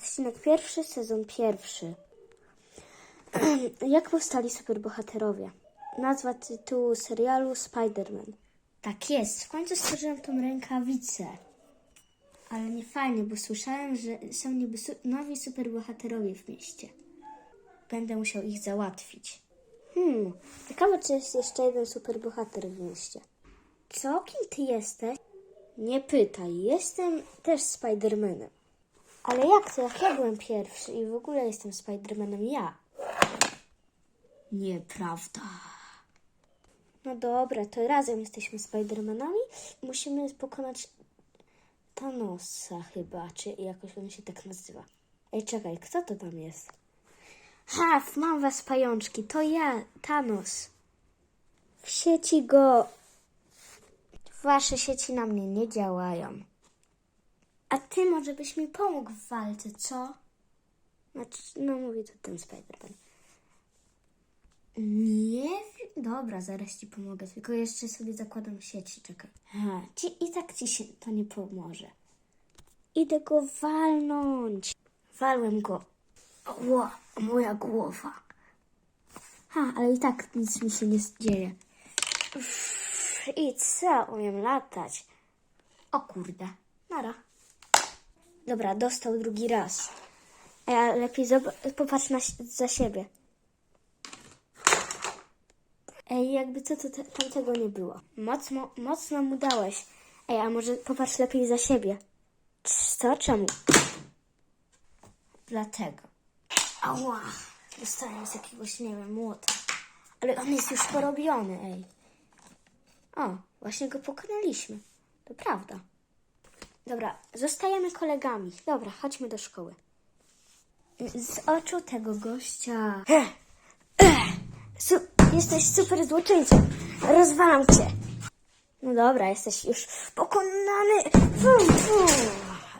Odcinek pierwszy, sezon pierwszy. Jak powstali superbohaterowie? Nazwa tytułu serialu Spider-Man. Tak jest, w końcu stworzyłem tą rękawicę. Ale nie fajnie, bo słyszałem, że są niby su- nowi superbohaterowie w mieście. Będę musiał ich załatwić. Hmm, ciekawe, czy jest jeszcze jeden superbohater w mieście. Co? Kim ty jesteś? Nie pytaj, jestem też Spidermanem. Ale jak to? Jak ja byłem pierwszy i w ogóle jestem Spidermanem ja? Nieprawda. No dobra, to razem jesteśmy Spidermanami. Musimy pokonać Thanosa chyba, czy jakoś on się tak nazywa. Ej, czekaj, kto to tam jest? Ha, mam was pajączki, to ja, Thanos. W sieci go... Wasze sieci na mnie nie działają. A ty może byś mi pomógł w walce, co? Znaczy, no mówi to ten Spider-Man. Nie wiem. Dobra, zaraz ci pomogę, tylko jeszcze sobie zakładam sieci, czekaj. Ha, ci, I tak ci się to nie pomoże. Idę go walnąć. Walłem go. Ło, moja głowa. Ha, ale i tak nic mi się nie dzieje. Uff, I co? Umiem latać. O kurde. Nara. Dobra, dostał drugi raz. A ja lepiej popatrz na, za siebie. Ej, jakby co, to te, tam tego nie było. Mocno, mocno mu dałeś. Ej, a może popatrz lepiej za siebie. Co? Czemu? Dlatego. Ała. Dostałem z jakiegoś, nie wiem, młota. Ale on jest już porobiony, ej. O, właśnie go pokonaliśmy. To prawda. Dobra, zostajemy kolegami. Dobra, chodźmy do szkoły. Z oczu tego gościa. Su- jesteś super złoczyńcą. Rozwalam cię. No dobra, jesteś już pokonany. Fum, fum.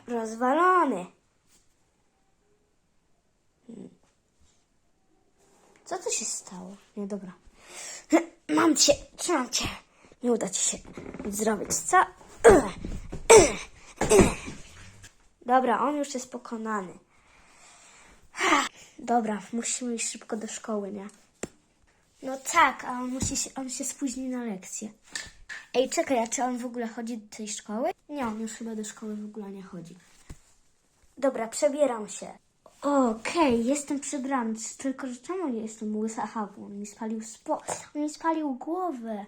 Rozwalony. Co tu się stało? Nie, dobra. Mam cię, trzymam cię. Nie uda ci się zrobić, co? Dobra, on już jest pokonany. Dobra, musimy iść szybko do szkoły, nie? No tak, a on, musi się, on się spóźni na lekcję. Ej, czekaj, a czy on w ogóle chodzi do tej szkoły? Nie, on już chyba do szkoły w ogóle nie chodzi. Dobra, przebieram się. Okej, jestem przebrany, tylko że czemu nie jestem łysa? Aha, bo on mi spalił spo... On mi spalił głowę.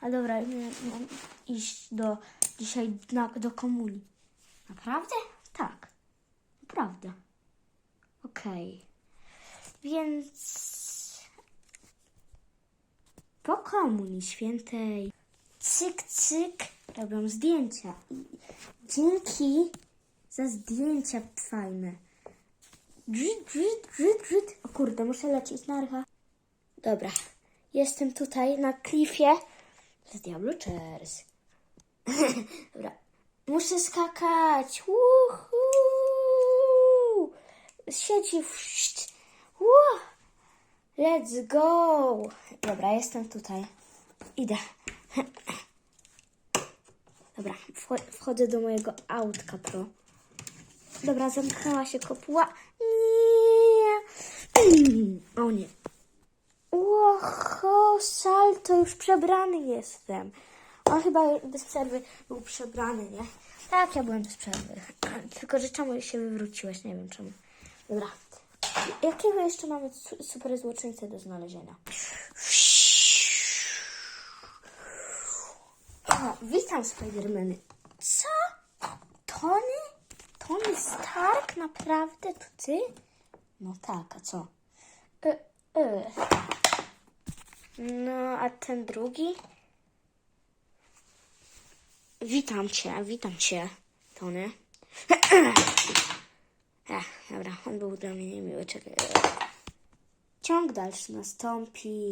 A dobra, nie, mam iść do... dzisiaj na, do komunii. Naprawdę? Tak. Naprawdę. Okej. Więc... Po komunii świętej cyk, cyk robią zdjęcia. I dzięki za zdjęcia fajne. Drzut, drzut, drzut, drzut. O kurde, muszę lecieć na rycha. Dobra, jestem tutaj na klifie z Diablo Chairs. Dobra, muszę skakać. Z sieci. Ło! Let's go! Dobra, jestem tutaj. Idę. Dobra, wcho- wchodzę do mojego autka pro. Dobra, zamknęła się kopuła. Nie. O nie. Łoho, salto, już przebrany jestem. On chyba bez przerwy był przebrany, nie? Tak, ja byłem bez przerwy. Tylko, że czemu się wywróciłeś? Nie wiem czemu. Dobra. Jakiego jeszcze mamy su- super złoczyńcę do znalezienia? O, witam Spidermany. Co? Tony? Tony Stark? Naprawdę? To ty? No tak, a co? E, e. No, a ten drugi? Witam cię, witam cię, Tony. Ech, dobra, on był dla mnie niemiły, czekaj. Ciąg dalszy nastąpi.